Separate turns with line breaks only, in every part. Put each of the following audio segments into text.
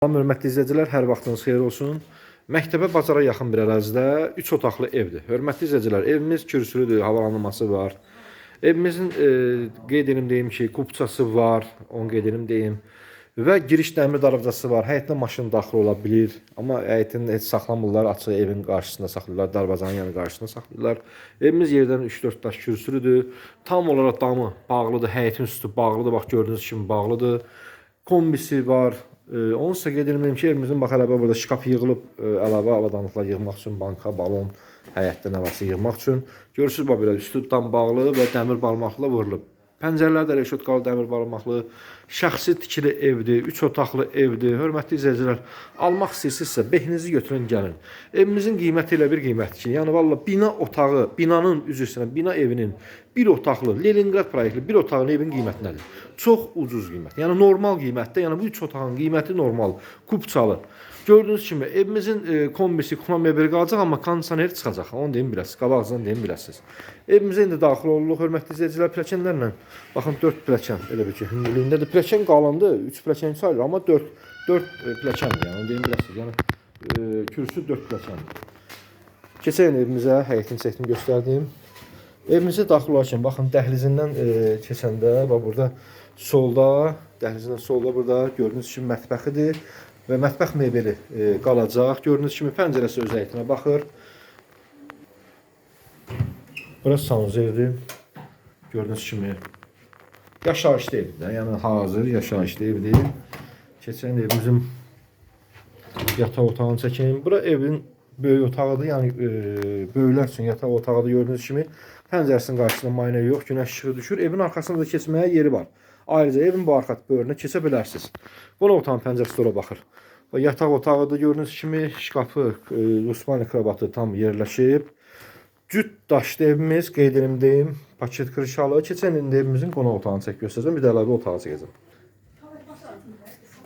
Salam hörmətli izləyicilər, hər vaxtınız xeyir olsun. Məktəbə bazara yaxın bir ərazidə 3 otaqlı evdir. Hörmətli izləyicilər, evimiz kürsülüdür, havalanması var. Evimizin e, qeyd edim deyim ki, kupçası var, onu qeyd edim deyim. Və giriş dəmir darvazası var. Həyətinə maşın daxil ola bilir, amma həyətin heç saxlamırlar, açıq evin qarşısında saxlayırlar, darvazanın yanı qarşısında saxlayırlar. Evimiz yerdən 3-4 daş kürsülüdür. Tam olaraq damı bağlıdır, həyətin üstü bağlıdır. Bax gördüyünüz kimi bağlıdır. Kombisi var. Ee, Onu sizə qeyd edirəm ki, evimizin bax əlavə burada şkaf yığılıb, ə, əlavə avadanlıqlar yığmaq üçün, banka, balon, həyətdə nə varsa yığmaq üçün. Görürsüz bax belə üstü tam bağlı və dəmir barmaqla vurulub. Pəncərələr də reşotkalı dəmir barmaqlı, şəxsi tikili evdir, 3 otaqlı evdir. Hörmətli izləyicilər, almaq istəyirsinizsə behinizi götürün gəlin. Evimizin qiyməti elə bir qiymətdir ki, yəni valla bina otağı, binanın üzr istəyirəm, bina evinin bir otaqlı Leningrad proyektli bir otaqlı evin qiyməti nədir? Çox ucuz qiymət. Yəni normal qiymətdə, yəni bu 3 otağın qiyməti normal, kupçalı. Gördüyünüz kimi evimizin e, kombisi Kuna mebeli qalacaq, amma kondisioner çıxacaq. Onu deyim biləsiniz, qabağınızdan deyim biləsiniz. Evimizə indi daxil oluruq, hörmətli izləyicilər, pilləkənlərlə. Baxın 4 pilləkən, elə bir ki, hündürlüyündədir. Pilləkən qalındı, 3 pilləkən sayılır, amma 4 4 pilləkəndir, yəni onu deyim biləsiniz. Yəni e, kürsü 4 pilləkəndir. Keçək evimizə, həyətin çəkdiyini göstərdim. Evimizə daxil olarkən baxın dəhlizindən e, keçəndə bax burada solda, dəhlizindən solda burada gördüyünüz kimi mətbəxidir və mətbəx mebeli e, qalacaq. Gördüyünüz kimi pəncərəsi öz həyətinə baxır. Burası sanuzerdir. Gördüyünüz kimi yaşayışlı evdir. də, Yəni hazır yaşayışlı evdir. Keçən evimizin yataq otağını çəkim. Bura evin böyük otağıdır. Yəni e, böyüklər üçün yataq otağıdır gördüyünüz kimi. Pəncərəsinin qarşısında maynə yox, günəş işığı düşür. Evin arxasında da keçməyə yeri var. Ayrıca evin bu arxa böyrünə keçə bilərsiniz. Qonaq otağının pəncərəsi ora baxır. Və yataq otağıdır gördüyünüz kimi şkafı, e, Osmanlı kravatı tam yerləşib. Cüt daşlı evimiz, qeyd edim deyim, paket kırışalı. Keçən ilin evimizin qonaq otağını çək göstərəcəm. Bir də əlavə otağı çəkəcəm.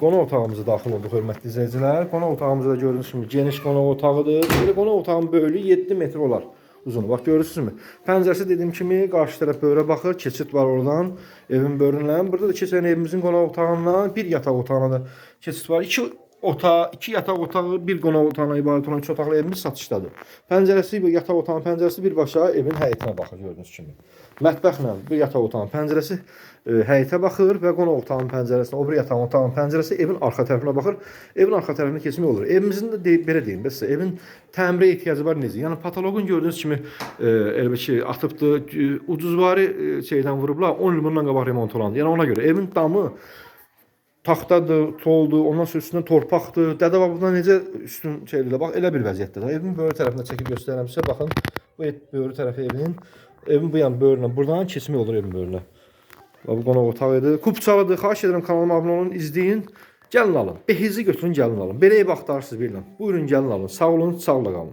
Qonaq otağımıza daxil olduq hörmətli izləyicilər. Qonaq otağımızda gördüyünüz kimi geniş qonaq otağıdır. Belə qonaq otağının böyüklüyü 7 metr olar uzunu. Bax görürsünüzmü? Pəncərəsi dediyim kimi qarşı tərəf böyrə baxır, keçid var oradan. Evin böyründən. Burada da keçən evimizin qonaq otağından bir yataq otağına da keçid var. İki otağı, iki yataq otağı, bir qonaq otağına ibarət olan üç otaqlı evimiz satışdadır. Pəncərəsi, bu yataq otağının pəncərəsi birbaşa evin həyətinə baxır gördüyünüz kimi. Mətbəxlə bir yataq otağının pəncərəsi e, həyətə baxır və qonaq otağının pəncərəsinə, o bir yataq otağının pəncərəsi evin arxa tərəfinə baxır. Evin arxa tərəfinə keçmək olur. Evimizin də dey belə deyim də sizə, evin təmirə ehtiyacı var necə? Yəni patoloqun gördüyünüz kimi e, elə ki, atıbdı, ucuzvari e, şeydən vurublar, 10 il bundan qabaq remont olandı. Yəni ona görə evin damı taxtadır, toldur, ondan sonra üstündə torpaqdır. Dədə babadan necə üstün şeylə bax elə bir vəziyyətdə. Evin böyrü tərəfinə çəkib göstərərəm sizə. Baxın, bu et böyrü tərəfi evin. Evin bu yan böyrünə, buradan keçmək olur evin böyrünə. Bu qonaq otağı idi. Kupçalıdır. Xahiş edirəm kanalıma abunə olun, izləyin. Gəlin alın. Behizi götürün, gəlin alın. Belə ev axtarırsınız bilin. Buyurun gəlin alın. Sağ olun, sağlıqla qalın.